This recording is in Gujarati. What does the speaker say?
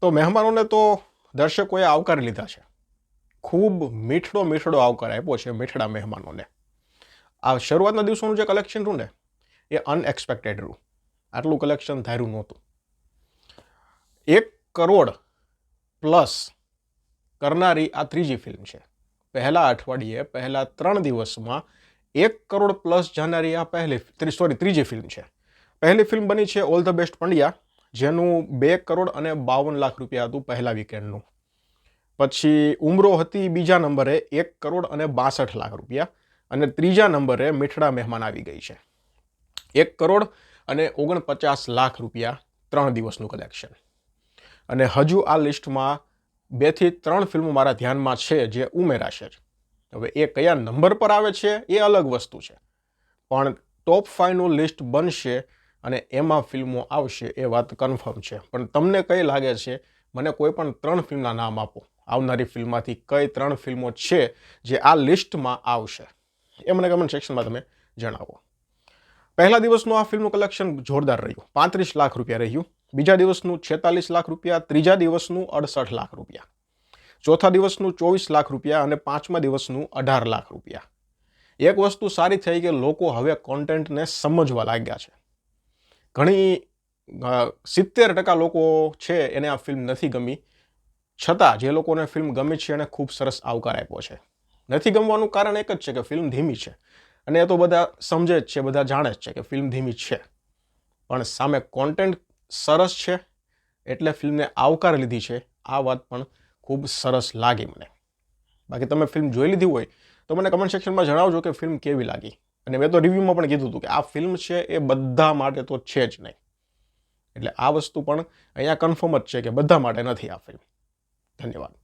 તો મહેમાનોને તો દર્શકોએ આવકારી લીધા છે. ખૂબ મીઠડો મીઠડો આવકાર આપ્યો છે મીઠડા મહેમાનોને. આ શરૂઆતના દિવસોનું જે કલેક્શન રહ્યું ને એ અનએક્સપેક્ટેડ રહ્યું આટલું કલેક્શન ધાર્યું નહોતું. એક કરોડ પ્લસ કરનારી આ ત્રીજી ફિલ્મ છે. પહેલા અઠવાડિયે, પહેલા ત્રણ દિવસમાં એક કરોડ પ્લસ જાનારી આ પહેલી સોરી ત્રીજી ફિલ્મ છે. પહેલી ફિલ્મ બની છે ઓલ ધ બેસ્ટ પંડ્યા. જેનું બે કરોડ અને બાવન લાખ રૂપિયા હતું પહેલા વીકેન્ડનું પછી ઉમરો હતી બીજા નંબરે એક કરોડ અને બાસઠ લાખ રૂપિયા અને ત્રીજા નંબરે મીઠડા મહેમાન આવી ગઈ છે. એક કરોડ અને ઓગણપચાસ લાખ રૂપિયા ત્રણ દિવસનું કલેક્શન અને હજુ આ લિસ્ટમાં બેથી ત્રણ ફિલ્મો મારા ધ્યાનમાં છે જે ઉમેરાશે જ. હવે એ કયા નંબર પર આવે છે એ અલગ વસ્તુ છે. પણ ટોપ ફાઈવનું લિસ્ટ બનશે અને એમાં ફિલ્મો આવશે એ વાત કન્ફર્મ છે. પણ તમને કઈ લાગે છે? મને કોઈ પણ ત્રણ ફિલ્મના નામ આપો. આવનારી ફિલ્મમાંથી કઈ ત્રણ ફિલ્મો છે જે આ લિસ્ટમાં આવશે? એ મને કમેન્ટ સેક્શનમાં તમે જણાવો. પહેલા દિવસનું આ ફિલ્મનું કલેક્શન જોરદાર રહ્યું. પાંત્રીસ લાખ રૂપિયા રહ્યું. બીજા દિવસનું છેતાલીસ લાખ રૂપિયા. ત્રીજા દિવસનું અડસઠ લાખ રૂપિયા. ચોથા દિવસનું ચોવીસ લાખ રૂપિયા અને પાંચમા દિવસનું અઢાર લાખ રૂપિયા. એક વસ્તુ સારી થઈ કે લોકો હવે કોન્ટેન્ટને સમજવા લાગ્યા છે. ઘણી સિત્તેર ટકા લોકો છે એને આ ફિલ્મ નથી ગમી. છતાં જે લોકોને ફિલ્મ ગમી છે એને ખૂબ સરસ આવકાર આપ્યો છે. નથી ગમવાનું કારણ એક જ છે કે ફિલ્મ ધીમી છે. અને એ તો બધા સમજે જ છે, બધા જાણે જ છે કે ફિલ્મ ધીમી છે. પણ સામે કોન્ટેન્ટ સરસ છે એટલે ફિલ્મને આવકાર લીધી છે. આ વાત પણ ખૂબ સરસ લાગી મને. બાકી તમે ફિલ્મ જોઈ લીધી હોય તો મને કમેન્ટ સેક્શનમાં જણાવજો કે ફિલ્મ કેવી લાગી. અને મેં તો રિવ્યૂમાં પણ કીધું હતું કે આ ફિલ્મ છે એ બધા માટે તો છે જ નહીં. એટલે આ વસ્તુ પણ અહીંયા કન્ફર્મ જ છે કે બધા માટે નથી આ ફિલ્મ ધન્યવાદ.